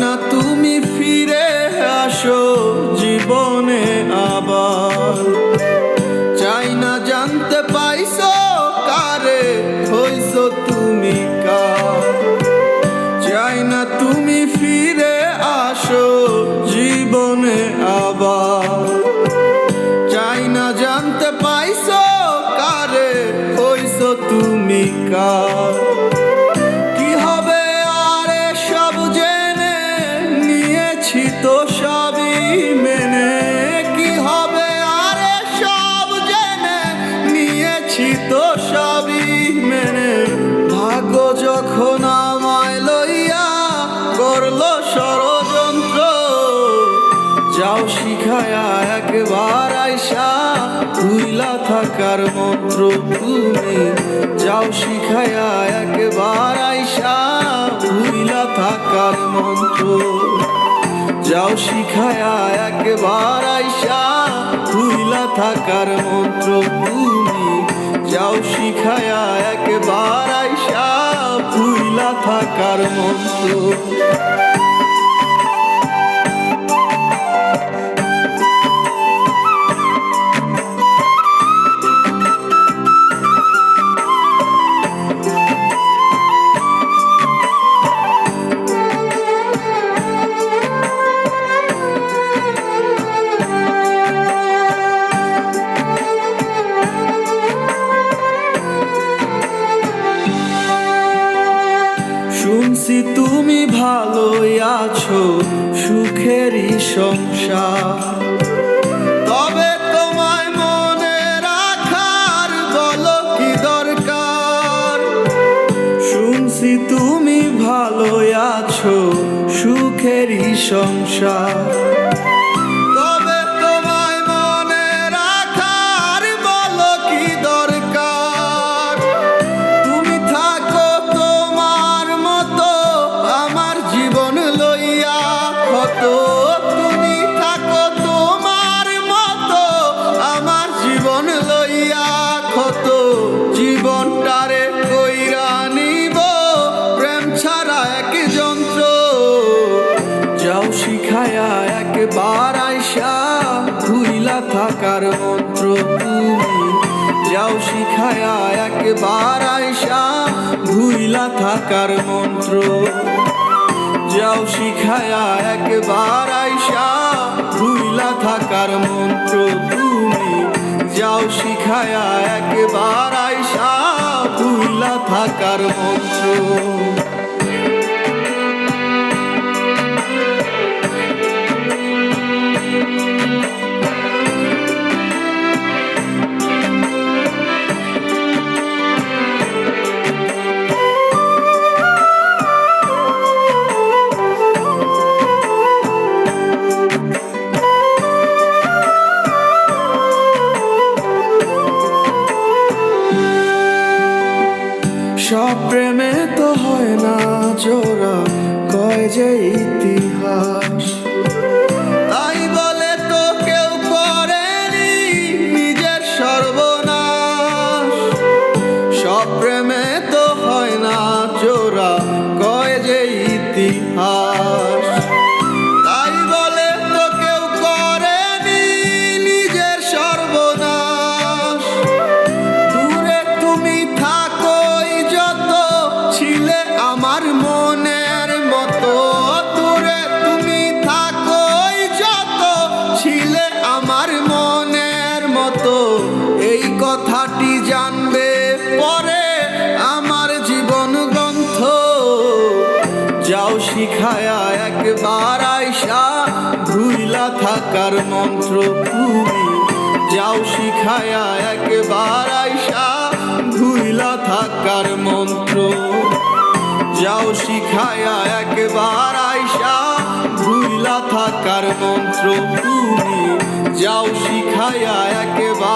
না তুমি ফিরে আসো জীবনে আবার। চাই না জানতে পাইছো কারে হইছো তুমি কার। চাই না তুমি ফিরে আসো জীবনে আবার। চাই না জানতে পাইছো কারে হইছো তুমি কার। তো সবই মেনে। ভাগ্য যখন আমায় লইয়া করল ষড়যন্ত্র, যাও শিখায়া একবার আইসা ভুইলা থাকার মন্ত্র তুমি। যাও শিখায়া একবার আইসা ভুইলা থাকার মন্ত্র। যাও শিখায়া একবার আইসা ভুইলা থাকার মন্ত্র যাও শিখায়া একবার আইসা ভুইলা থাকার মন্ত্র। আছো সুখেরই সংসার। তবে তোমায় মনে রাখার বলো কি দরকার? শুনছি তুমি ভালো আছো সুখেরই সংসার। থাকার মন্ত্র তুমি। যাও শিখায়া একবার আইসা ভুইলা থাকার মন্ত্র। যাও শিখায়া একবার আইসা ভুইলা থাকার মন্ত্র তুমি। যাও শিখায়া একবার আইসা ভুইলা থাকার মন্ত্র। সব প্রেমে তো হয় না জোড়া, কয় যে ইতিহাস। তাই বলে তো কেউ করেনি নিজের সর্বনাশ। সব প্রেমে কথাটি জানবে পরে আমার জীবন গ্রন্থ। যাও শিখায়া একবার আইসা ভুইলা থাকার মন্ত্র যাও শিখায়া একবার আইসা ভুইলা থাকার মন্ত্র। যাও শিখায়া একবার আইসা ভুইলা থাকার মন্ত্র তুমি। যাও শিখায়া একবার